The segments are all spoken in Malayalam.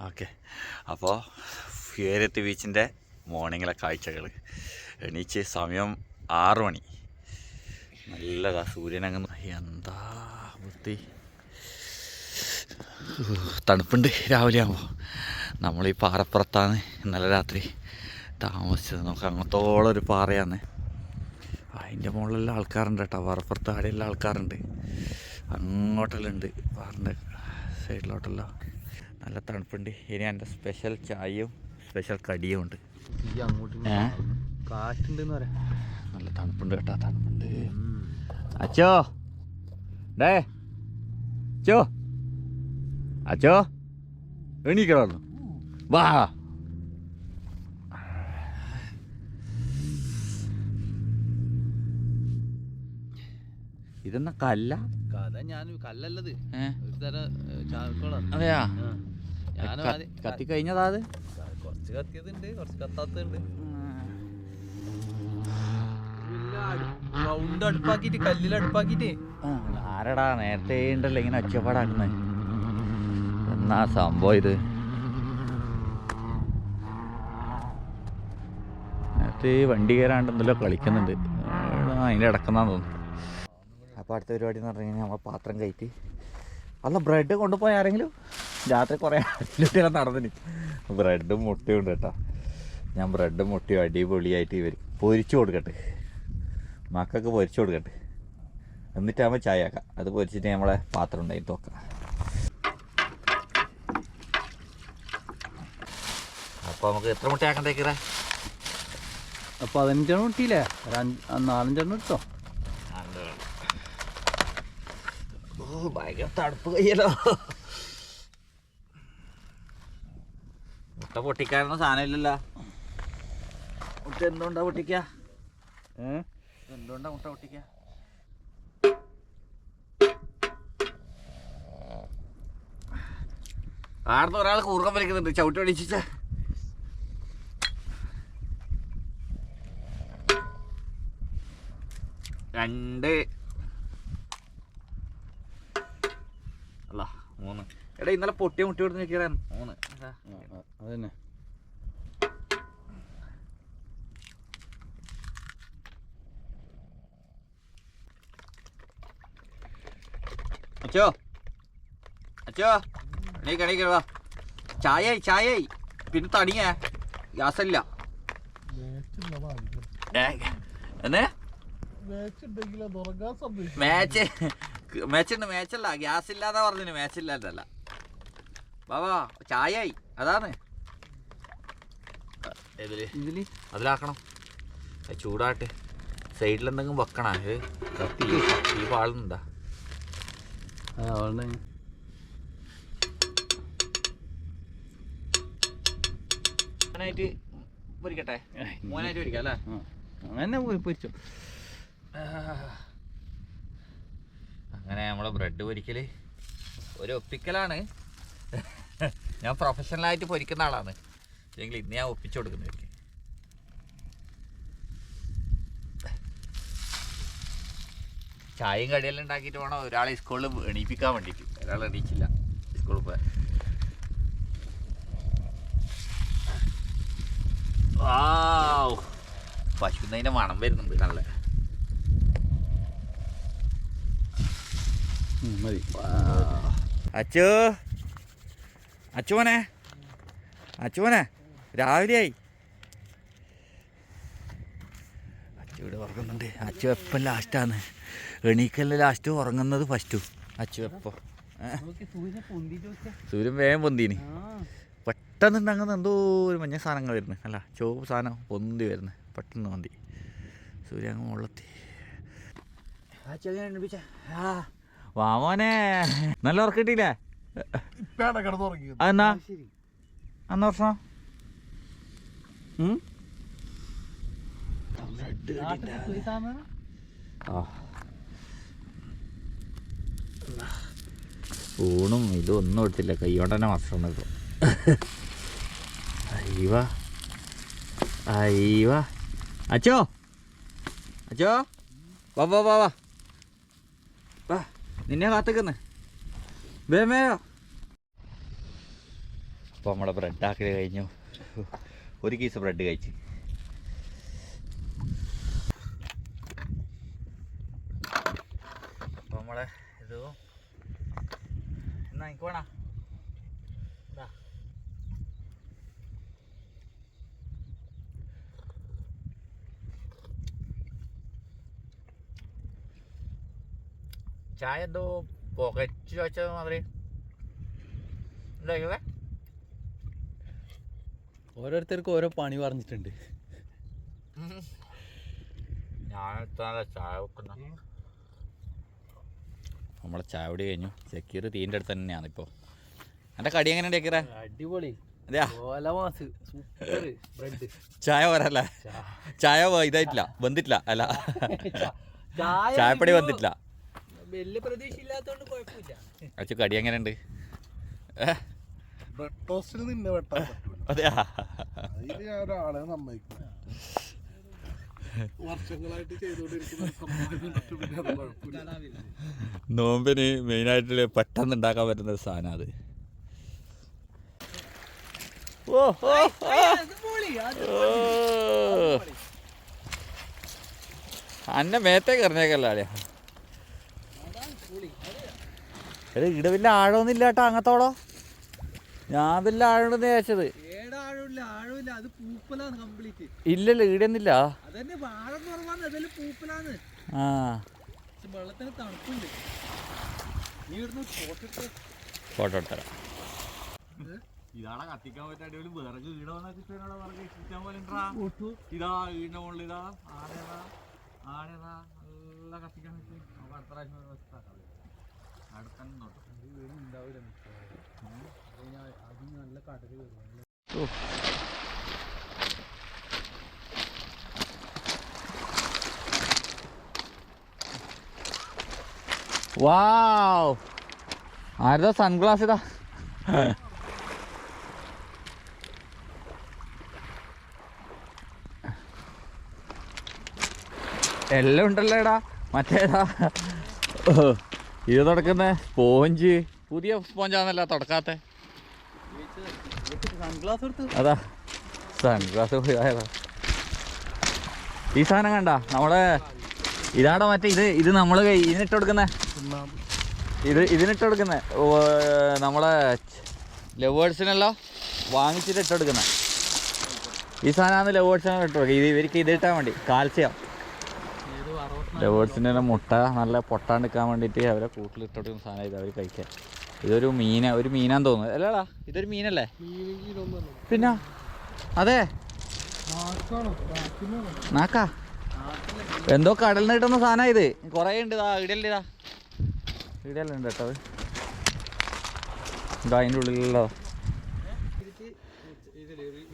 ഓക്കെ. അപ്പോൾ ഫ്യൂരറ്റ് ബീച്ചിന്റെ മോർണിംഗിലെ കാഴ്ചകൾ എണീച്ച് സമയം ആറു മണി. നല്ലതാ സൂര്യനങ്ങ് എന്താ വൃത്തി? തണുപ്പുണ്ട് രാവിലെ ആകുമ്പോൾ നമ്മൾ ഈ പാറപ്പുറത്താണ് ഇന്നലെ രാത്രി താമസിച്ചത് നമുക്ക് അങ്ങോട്ടോളം ഒരു പാറയാണ് അതിന്റെ മുകളിലെല്ലാം ആൾക്കാരുണ്ട് കേട്ടോ പാറപ്പുറത്ത് അവിടെയെല്ലാം ആൾക്കാരുണ്ട്. അങ്ങോട്ടെല്ലാം ഉണ്ട്. പാറിന്റെ സൈഡിലോട്ടെല്ലാം. നല്ല തണുപ്പുണ്ട്. ഇനി എന്റെ സ്പെഷ്യൽ ചായയും സ്പെഷ്യൽ കടിയും ഉണ്ട്? കാറ്റുണ്ടെന്ന് പറയാം. നല്ല തണുപ്പുണ്ട് കേട്ടോ തണുപ്പുണ്ട്. അച്ചോ. ഡേ. അച്ചോ. അച്ചോ. എണീക്കണം? വാ. ഇതെന്നാ കല്ല? കഥ ഞാൻ കല്ലല്ലത്. ഒരു തരം ചാർക്കോളാണ്. അതെയാ? ഞാൻ ക- കത്തി കഴിഞ്ഞതാ അത്? കുറച്ച് കത്തിയതുണ്ട് കുറച്ച് കത്താത്തതുണ്ട്. റൗണ്ട് അടുപ്പാക്കിട്ട് കല്ലിൽ അടുപ്പാക്കിട്ട് ആ, ആരടാ നേരത്തെ ഉണ്ടല്ലോ ഇങ്ങനെ ഒച്ചപ്പാടാക്കുന്നത് എന്നാ സംഭവം ഇത്? നേരത്തെ വണ്ടി കയറാണ്ട് എന്തല്ലോ കളിക്കുന്നുണ്ട്. ആ, അതിന്റെ ഇടക്കുന്നാന്ന് തോന്നുന്നു? അപ്പോൾ അടുത്ത പരിപാടി എന്ന് പറഞ്ഞു കഴിഞ്ഞാൽ നമ്മൾ പാത്രം കയറ്റി. അല്ല ബ്രെഡ് കൊണ്ടുപോയ ആരെങ്കിലും? രാത്രി കുറേ അല്ലുട്ടികളെ നടന്നിന്. ബ്രെഡും മുട്ടയും ഉണ്ട് കേട്ടോ. ഞാൻ ബ്രെഡും മുട്ടയും അടിപൊളിയായിട്ട് ഇവർ പൊരിച്ചു കൊടുക്കട്ടെ. മക്കൾക്ക് പൊരിച്ചു കൊടുക്കട്ടെ. എന്നിട്ടാകുമ്പോൾ ചായ ആക്കാം. അത് പൊരിച്ചിട്ട് നമ്മളെ പാത്രം ഉണ്ടായി നോക്കാം അപ്പോൾ നമുക്ക് എത്ര മുട്ടയാക്കണ്ടേക്കറേ അപ്പോൾ അപ്പൊ പതിനഞ്ചെണ്ണം കിട്ടിയില്ലേ നാലഞ്ചെണ്ണം എടുത്തോ ഓ ഭയങ്കര തണുപ്പ് കയ്യല്ലോ. മുട്ട പൊട്ടിക്കാനൊന്നും സാധനമില്ലല്ലോ. മുട്ട എന്തുകൊണ്ടാ പൊട്ടിക്ക? എന്തുകൊണ്ടാ മുട്ട പൊട്ടിക്ക? ആടുന്ന് ഒരാൾ കൂർക്കം വലിക്കുന്നുണ്ട്. ചവിട്ടി അടിച്ചിട്ട് രണ്ട് എടാ ഇന്നലെ പൊട്ടിയ മുട്ടി കൊടുത്ത് നിൽക്കാൻ ഓണ്. അതന്നെ അച്ചോ. അച്ചോ. എണീക്ക എണീക്ക വാ. ചായയായി ചായയായി. പിന്നെ തണിയേ ഗ്യാസല്ല. എന്നേ? മാച്ച് ഉണ്ട് മാച്ചല്ല. ഗ്യാസ് ഇല്ലാന്നാ പറഞ്ഞു മാച്ച് ഇല്ലാതല്ല ബാബാ ചായയായി. അതാണ്. ഇതിൽ. അതിലാക്കണം. അത് ചൂടാട്ടെ. സൈഡിൽ എന്തെങ്കിലും വെക്കണ കത്തി ഈ പാളുന്നുണ്ടാ. മോനായിട്ട് പൊരിക്കട്ടെ? മോനായിട്ട് പൊരിക്കാം അല്ലേ? അങ്ങനെ പൊരിച്ചോ. അങ്ങനെ നമ്മളെ ബ്രെഡ് പൊരിക്കൽ. ഒരു ഒപ്പിക്കലാണ്. ഞാൻ പ്രൊഫഷണലായിട്ട് പൊരിക്കുന്ന ആളാണ്. എങ്കിൽ ഇന്ന് ഞാൻ ഒപ്പിച്ചു കൊടുക്കുന്നത് ചായയും കടിയെല്ലാം ഉണ്ടാക്കിയിട്ട് വേണം ഒരാളെ സ്കൂളിൽ എണീപ്പിക്കാൻ വേണ്ടിയിട്ട്. ഒരാൾ എണീച്ചില്ല സ്കൂളിൽ പോയാൽ പശുന്നതിന്റെ മണം വരുന്നുണ്ട് നല്ല. മതി. അച്ചു. അച്ചുമോനെ. അച്ചുവനെ രാവിലെയായി. അച്ചു ഇവിടെ ഉറങ്ങുന്നുണ്ട്. അച്ചു എപ്പം ലാസ്റ്റാണ് എണീക്കല്ല ലാസ്റ്റ്? ഉറങ്ങുന്നത് ഫസ്റ്റു. അച്ചു വെച്ചേ സൂര്യൻ വേഗം പൊന്തീന് പെട്ടെന്ന് ഉണ്ടാകുന്ന എന്തോ ഒരു മഞ്ഞ സാധനങ്ങൾ വരുന്നത് അല്ല ചുവപ്പ് സാധനം പൊന്തി വരുന്നത് പെട്ടെന്ന് പൊന്തി. സൂര്യ അങ്ങ് മുള്ളത്തി വാമോനെ നല്ല ഉറക്കം വർഷം? സ്പൂണും ഇതും. ഒന്നും എടുത്തില്ല. കയ്യോണ്ടന്നെ തന്നെ അയ്യവ. അയ്യവ. അച്ചോ? അച്ചോ? വാ വാ വാ വാ. വാ. നിന്നെ കാത്തിക്കുന്നേ. വേമേയോ അപ്പോൾ നമ്മുടെ ബ്രെഡ് ആക്കൽ കഴിഞ്ഞു. ഒരു കീസ് ബ്രെഡ് കഴിച്ച്. അപ്പോൾ നമ്മളെ ഇത് എന്നാ എനിക്ക് വേണ? ചായ എന്തോ പോക്കറ്റ് ചോദിച്ചത് മാതിരി. എന്താ ഓരോരുത്തർക്കും ഓരോ പണി പറഞ്ഞിട്ടുണ്ട്. നമ്മളെ ചാവടി കഴിഞ്ഞു. ചെക്കീർ തീന്റെ അടുത്ത് തന്നെയാണ് ഇപ്പോൾ എന്റെ കടി എങ്ങനെയുണ്ട് ഡേക്കറ അടിപൊളി. അതെയാ? ഓലമാസ് സൂപ്പർ. ബ്രെഡ്. ചായ പോരല്ല? ചായ ഇതായിട്ടില്ല. വന്നിട്ടില്ല അല്ല. ചായപ്പൊടി വന്നിട്ടില്ല വലിയ പ്രതീക്ഷ ഇല്ലാത്തോണ്ട് കുഴപ്പമില്ല. അച്ചു കടി എങ്ങനെയുണ്ട്? അതെയാ? ഞാൻ ഒരാളെ വർഷങ്ങളായിട്ട് ചെയ്തുകൊണ്ടിരിക്കുന്ന പിന്നെ നോമ്പിന് മെയിനായിട്ട് പെട്ടെന്ന് ഉണ്ടാക്കാൻ പറ്റുന്ന ഒരു സാധനം അത്. ഓ അന്നെ അളിയാ എടാ ഇവിടെ വലിയ ആഴമൊന്നുമില്ല കേട്ടോ അങ്ങത്തോളോ. ഞാൻ വലിയ ആഴമുണ്ടെന്ന് വിചാരിച്ചത്. ഏടാഴില്ല ആഴമില്ല. അത് പൂപ്പലാണ് കംപ്ലീറ്റ് ഇല്ലല്ലോ ഇവിടെ അതന്നെ വാഴം കുറവാണ് അതെല്ലാം പൂപ്പലാണ് ആ. പക്ഷെ വെള്ളത്തിന് തണുപ്പുണ്ട്. നീ ഇവിടുന്ന് ഫോട്ടോ ഫോട്ടോ എടുത്തരാം. ഇതാടാ കത്തിക്കാൻ പറ്റിയ അടിപൊളി വിറക് ഈടവെന്നാ വിറക് ഇഷ്ടം പോലെ ഇതാ ഈടിന്റെ മുകളിൽ ഇതാ. ആടേതാ ആടേതാ. നല്ല കത്തിക്കാൻ പറ്റി. നമുക്ക് അടുത്ത പ്രാവശ്യം ഒരു ദിവസം ആക്കാം. അടുത്തന്നെ നോക്കാം. ഉണ്ടാവില്ല അതിന് നല്ല കടൽ വരും. വാവ് ആരുടെ സൺഗ്ലാസ് ഇതാ? എല്ലാം ഉണ്ടല്ലോ എടാ മറ്റേതാ? ഇത് തുടക്കുന്ന സ്പോഞ്ച്. പുതിയ സ്പോഞ്ചാന്നല്ല തുടക്കാത്ത. അതാ. സൺഗ്ലാസ് പോയതാ ഈ സാധനം കണ്ട? നമ്മളെ ഇതാടാ മറ്റേ ഇത്? ഇത് നമ്മൾ കൈ- ഇതിനിട്ട് കൊടുക്കുന്നേ? ഇത് ഇതിനിട്ട് കൊടുക്കുന്നത് നമ്മളെ ലവേഴ്സിനെല്ലാം വാങ്ങിച്ചിട്ട് ഇട്ട് കൊടുക്കുന്നത് ഈ സാധനമാണ് ലവേഴ്സിനെ ഇട്ട് ഇത് ഇവർക്ക് ഇതിട്ടാൻ വേണ്ടി കാൽസ്യം. ലവേഴ്സിന്റെ മുട്ട നല്ല പൊട്ടാണ്ടിക്കാൻ വേണ്ടിയിട്ട് അവരെ കൂട്ടിലിട്ട് കൊടുക്കുന്ന സാധനം ഇത് അവർ കഴിക്കാൻ. ഇതൊരു മീന ഒരു മീനാന്ന് തോന്നുന്നു. അല്ലടാ ഇതൊരു മീനല്ലേ? പിന്നെ? അതെ. നാക്കാ. എന്തോ കടലിന് കിട്ടുന്ന സാധനം ഇത്. കുറേ ഉണ്ട് ഇതാ. ഉണ്ട് കേട്ടോ അത്. ഇതാ അതിന്റെ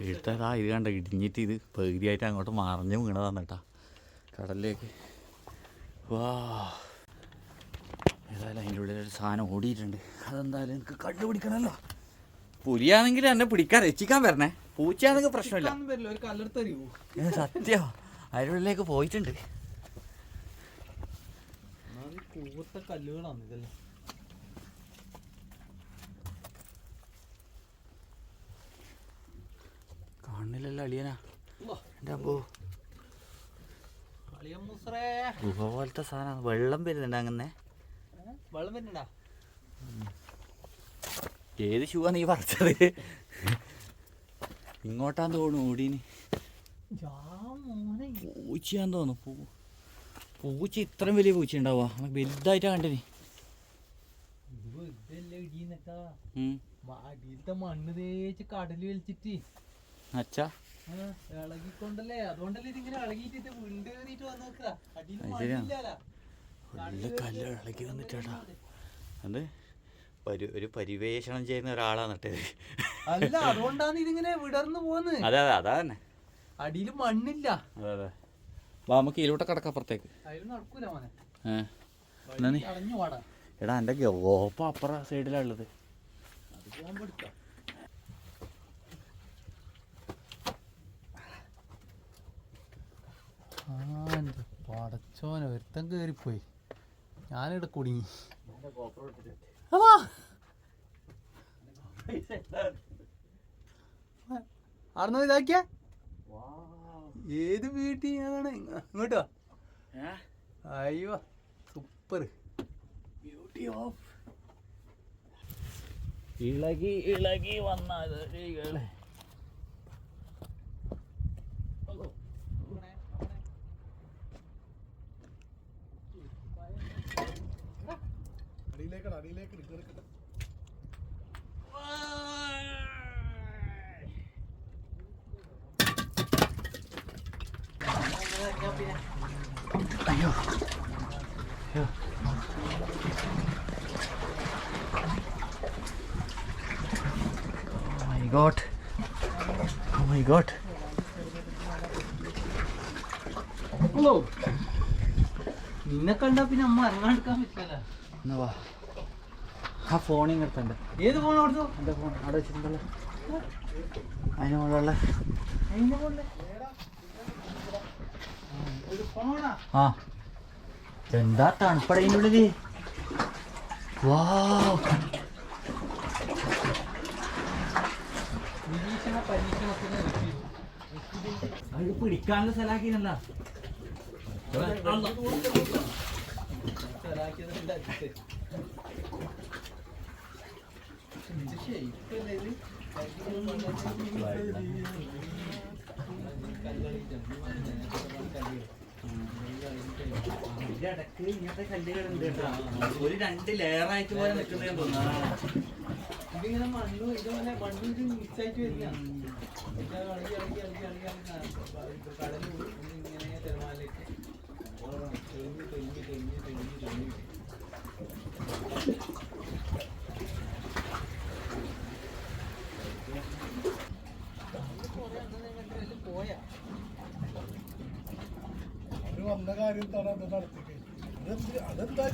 ഇട്ടതാ ഇത് കണ്ട ഇടിഞ്ഞിട്ട് ഇത് പകുതിയായിട്ട് അങ്ങോട്ട് മറിഞ്ഞ് വീണതാണ് കേട്ടാ. കടലിലേക്ക്. വാ. ഏതായാലും അതിന്റെ ഉള്ളിലൊരു ഒരു സാധനം ഓടിയിട്ടുണ്ട്. അതെന്തായാലും എനിക്ക് കണ്ടുപിടിക്കണമല്ലോ. പുലിയാണെങ്കിൽ എന്നെ പിടിക്കാൻ രക്ഷിക്കാൻ വരണേ. പൂച്ചയാണെങ്കിൽ പ്രശ്നമില്ല. ഉള്ളിലേക്ക് സത്യം. അതിനുള്ളിലേക്ക് പോയിട്ടുണ്ട്. കൂത്ത കല്ലുകളാണ് ഇതല്ലേ. കാണുന്നില്ലല്ലോ അളിയനാ? എന്റെ അളിയമ്മൂസറേ ഗുഹ പോലത്തെ സാധനം വെള്ളം വരുന്നുണ്ട് അങ്ങനെ വെള്ളം വരുന്നുണ്ടാ? ഏത് ഷൂവാ നീ പറിച്ചത്? ഇങ്ങോട്ടാന്ന് തോന്നുന്നു ഓടീന്. പൂച്ചയാന്ന് തോന്നുന്നു. പൂ പൂച്ച ഇത്രയും വലിയ പൂച്ച ഉണ്ടാവുക വലുതായിട്ടാ കണ്ടിന് ഇത് ഇതല്ലേ ഇടിയെന്നൊക്കെ ഉം. അടിയിലത്തെ മണ്ണ് തേച്ച് കടൽ വലിച്ചിട്ട്. അച്ഛാ. ആ, ഇളകിക്കൊണ്ടല്ലേ. അതുകൊണ്ടല്ലേ ഇതിങ്ങനെ ഇളകിയിട്ട് ഇത് വിണ്ട് കയറിയിട്ട് വന്നോക്കുക അടിയിൽ. കല്ല് ഇളകി വന്നിട്ടാടാ. അത് പരി ഒരു പരിവേഷണം ചെയ്യുന്ന ഒരാളാണ് അല്ല അതുകൊണ്ടാണ് ഇതിങ്ങനെ വിടർന്നു പോകുന്നത് അതെ അതെ അതാ തന്നെ. അടിയിൽ മണ്ണില്ല. അതെ അതെ. വാ നമുക്ക് ഇതിലൂടെ കിടക്കാം അപ്പുറത്തേക്ക്. എടാ എന്റെ ഗോപ്പ അപ്പുറ സൈഡിലാണുള്ളത് പടച്ചോനെ ഒരുത്തൻ കേറിപ്പോയി. ഞാനിവിടെ കുടുങ്ങി. അതാ ഇതാക്കിയ? ഏത് വീട്ടിൽ ഞാനാണ് ഇങ്ങോട്ടോ അയ്യോ സൂപ്പർ ബ്യൂട്ടി ഓഫ് ഇളകി ഇളകി വന്നകളെ അടിയിലേക്കട അടിയിലേക്ക് എടുക്കട്ടെ അയ്യോ അയ്യോ My god. Oh my god. Hello. നിന്നെ കണ്ടാ പിന്നെ അമ്മ ഇറങ്ങാണ്ടിരിക്കാൻ പറ്റില്ല എന്നാ വാ. ആ ഫോൺ ഇങ്ങടുത്തുണ്ട് ഏത് ഫോൺ കൊടുത്തു എന്റെ ഫോൺ അവിടെ വെച്ചിട്ടുണ്ടല്ലോ. അതിന് മുകളിലുള്ള. ആ. എന്താ തണുപ്പട വാ അത് പിടിക്കാനുള്ള സ്ഥലമാക്കിയല്ല? ഇടയ്ക്ക് ഇങ്ങനത്തെ കല്ലുകളുണ്ട് കേട്ടോ. ഒരു രണ്ട് ലെയർ ആയിട്ട് പോലെ നിൽക്കുന്നതെന്ന് തോന്നുന്നു. ഇതിങ്ങനെ മണ്ണു ഇതുപോലെ മണ്ണു ഇത് മിക്സായിട്ട് വരിക ഇത് ഇളകി ഇളകി ഇളകി ഇളകി ഇളകി കടലിൽ ഇങ്ങനെ തിരമാലേക്ക് തെളിഞ്ഞ് തെളിഞ്ഞ് തെളിഞ്ഞ് തെളിഞ്ഞ് തെളിഞ്ഞ് പോയാ അവർ വന്ന കാര്യം തട അത് നടത്തിക്ക്. അതെന്ത് അതെന്താ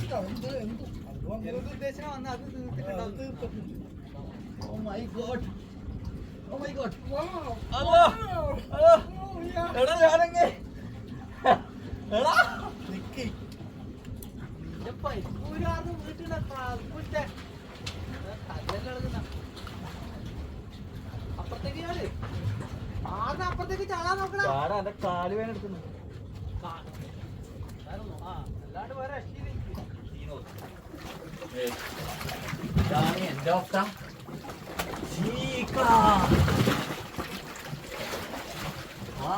എന്ത് അത് വന്നത് എന്ത് തീർത്തിട്ടുണ്ട്. Oh my god my god എടാ ഞാനെങ്ങേ? എടാ. നിക്ക്. അപ്പുറത്തേക്ക് ചാടാൻ നോക്കണം? ചാടാ എന്റെ കാൽ വേന എടുക്കുന്നു. അല്ലാണ്ട് വേറെ എന്റെ അവസ്ഥ. ചീക്ക. ആ.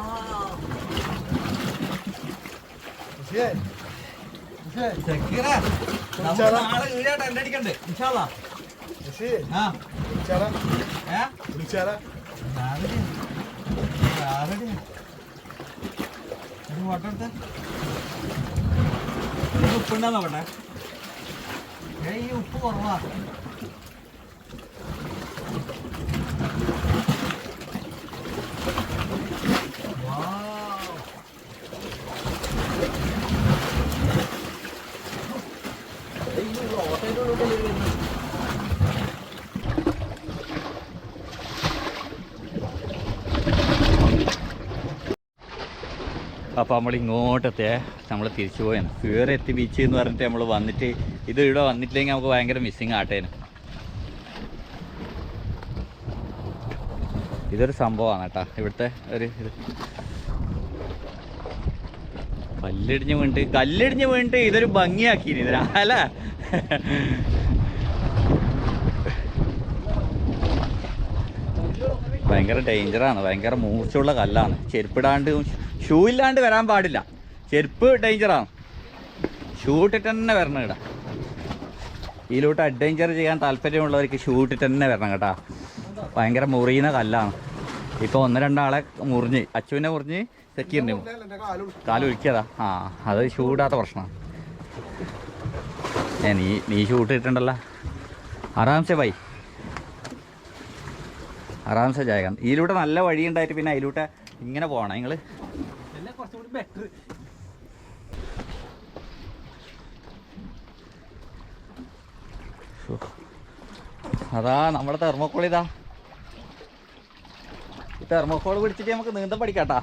ഉഷേ, ഉഷേ, സക്കീറ, നമുക്ക് കുടിച്ചാലോ? നാളെ വീടാ ടെന്റ് അടിക്കണ്ട് ഇൻഷാല്ലാ. ഉഷേ, ആ വിളിച്ചാലാ? ഏ വിളിച്ചാലാ? ഞാനടി ഞാനടി ഒരു ഫോട്ടോ എടുത്ത ഉപ്പുണ്ടാ നോക്കട്ടെ ഏയ് ഈ ഉപ്പ് കുറവാ Wow. ഏയ് ഈ ഓട്ടോയുടെ ഉള്ളിൽ വരുന്നത് അപ്പോൾ നമ്മൾ ഇങ്ങോട്ടെത്തിയ. നമ്മൾ തിരിച്ചു പോയാണ്. വേറെ എത്തി ബീച്ച് എന്ന് പറഞ്ഞിട്ട് നമ്മൾ വന്നിട്ട് ഇത് ഇവിടെ വന്നിട്ടില്ലെങ്കിൽ നമുക്ക് ഭയങ്കര മിസ്സിങ് ആട്ടേനു ഇതൊരു സംഭവമാണ് കേട്ടോ. ഇവിടുത്തെ ഒരു ഇത്. കല്ലിടിഞ്ഞ് വീണിട്ട് കല്ലിടിഞ്ഞ് വീണിട്ട് ഇതൊരു ഭംഗിയാക്കി ഇതിനാ. അല്ല? ഭയങ്കര ഡേഞ്ചറാണ്. ഭയങ്കര മൂർച്ചയുള്ള കല്ലാണ്. ചെരുപ്പിടാണ്ട് ഷൂ ഇല്ലാണ്ട് വരാൻ പാടില്ല. ചെരുപ്പ് ഡേഞ്ചറാണ്. ഷൂ ഇട്ടിട്ട് തന്നെ വരണം കേട്ടാ. ഇതിലോട്ട് അഡ്വഞ്ചർ ചെയ്യാൻ താല്പര്യമുള്ളവർക്ക് ഷൂ ഇട്ടിട്ട് തന്നെ വരണം കേട്ടാ. ഭയങ്കര മുറിയുന്ന കല്ലാണ്. ഇപ്പോൾ ഒന്ന് രണ്ടാളെ മുറിഞ്ഞ് അച്ചുവിനെ മുറിഞ്ഞ് സെക്കീറിനെ കാലൊഴിക്കതാ ആ അത് ഷൂ ഇടാത്ത പ്രശ്നമാണ്. ഏ നീ നീ ഷൂട്ട് ഇട്ടിട്ടുണ്ടല്ലോ. ആറാംസെ ബൈ. ആറാംസെ ജായക. ഇതിലൂടെ നല്ല വഴി ഉണ്ടായിട്ട് പിന്നെ അതിലൂടെ ഇങ്ങനെ പോകണം നിങ്ങൾ അതാ നമ്മുടെ തെർമോക്കോൾ ഇതാ. തെർമോക്കോൾ പിടിച്ചിട്ട് നമുക്ക് നീന്തം പഠിക്കാട്ടാ.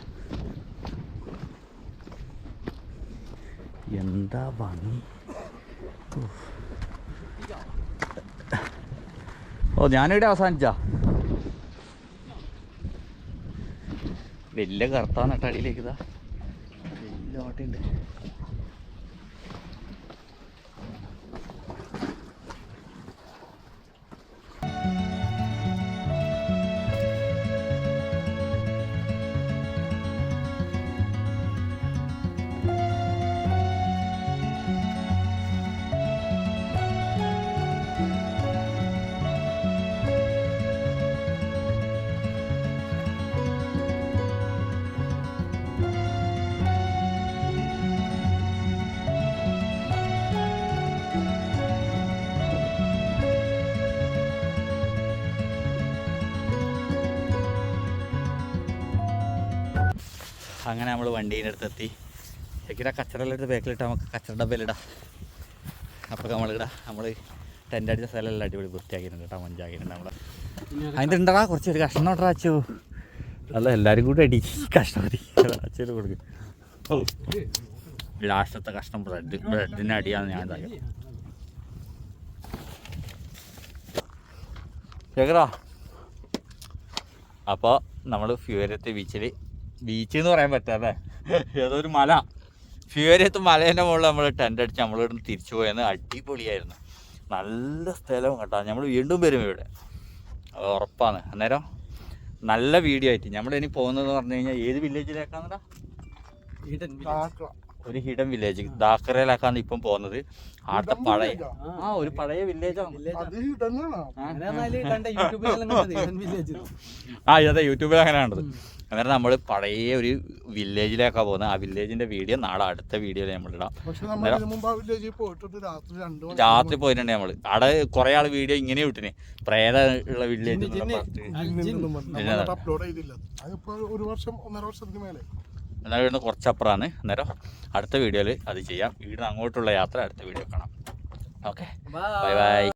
എന്താ ഭംഗി. ഓ ഞാനിവിടെ അവസാനിച്ചാ. വലിയ കറുത്താന്നട്ടടിയിലേക്ക് ഇതാ. വലിയ ഓട്ടുണ്ട് അങ്ങനെ നമ്മൾ വണ്ടീന്റെ അടുത്ത് എത്തി ശരിക്കും ആ കച്ചറെല്ലാം എടുത്ത് ബാക്കിലിട്ട് നമുക്ക് കച്ചറ ഡബ്ബയിലിടാം അപ്പോൾ നമ്മളിടാ നമ്മൾ ടെന്റ് അടിച്ച സ്ഥലമെല്ലാം അടിപൊളി വൃത്തിയാക്കിയിട്ടുണ്ട് കേട്ടോ മഞ്ചാക്കിയിട്ടുണ്ട് നമ്മൾ അതിന്റെ ഉണ്ടടാ കുറച്ച് ഒരു കഷ്ണം ഇടറാ അച്ചു. അല്ല എല്ലാവരും കൂടി അടി. കഷ്ണം അച്ഛന് കൊടുക്കും. ലാസ്റ്റത്തെ കഷ്ണം ബ്രെഡ് ബ്രെഡിന് അടിയാണ് ഞാൻ ഉണ്ടാക്കിയത് ശേഖരാ അപ്പോൾ നമ്മൾ ഫ്യൂരത്തെ ബീച്ചിൽ ബീച്ച് എന്ന് പറയാൻ പറ്റാതെ. ഏതോ ഒരു മല. ഫ്യൂരിയത്ത് മലേന്റെ മുകളിൽ നമ്മൾ ടെന്റ് അടിച്ച് നമ്മൾ ഇവിടുന്ന് തിരിച്ചു പോയെന്ന് അടിപൊളിയായിരുന്നു. നല്ല സ്ഥലവും കേട്ടോ. നമ്മൾ വീണ്ടും വരും ഇവിടെ. അത് ഉറപ്പാണ്. അന്നേരം നല്ല വീഡിയോ ആയിട്ട്. നമ്മൾ ഇനി പോകുന്നതെന്ന് പറഞ്ഞു കഴിഞ്ഞാൽ ഏത് വില്ലേജിലേക്കാണെന്നാ കാക്ക. ഒരു ഹിഡൻ വില്ലേജ്. ദാക്കറയിലാക്കാന്ന് ഇപ്പം പോകുന്നത്. ആടത്തെ പഴയ ആ ഒരു പഴയ വില്ലേജാണ് ആ അതെ യൂട്യൂബിൽ അങ്ങനെ കണ്ടത്. അന്നേരം നമ്മൾ പഴയ ഒരു വില്ലേജിലേക്കാണ് പോകുന്നത് ആ വില്ലേജിന്റെ വീഡിയോ നാളെ അടുത്ത വീഡിയോയിൽ നമ്മൾ ഇടാം രാത്രി പോയിട്ടുണ്ട് നമ്മൾ അവിടെ കുറെ ആൾ വീഡിയോ ഇങ്ങനെ വിട്ടിന് പ്രേത ഉള്ള വില്ലേജ് ഒരു വർഷം ഒന്നര വർഷത്തിന് മേലെ. എന്നാൽ ഇവിടുന്ന് കുറച്ചപ്പുറമാണ് അന്നേരം അടുത്ത വീഡിയോയിൽ അത് ചെയ്യാം. ഇവിടുന്ന് അങ്ങോട്ടുള്ള യാത്ര അടുത്ത വീഡിയോ കാണാം. Okay bye bye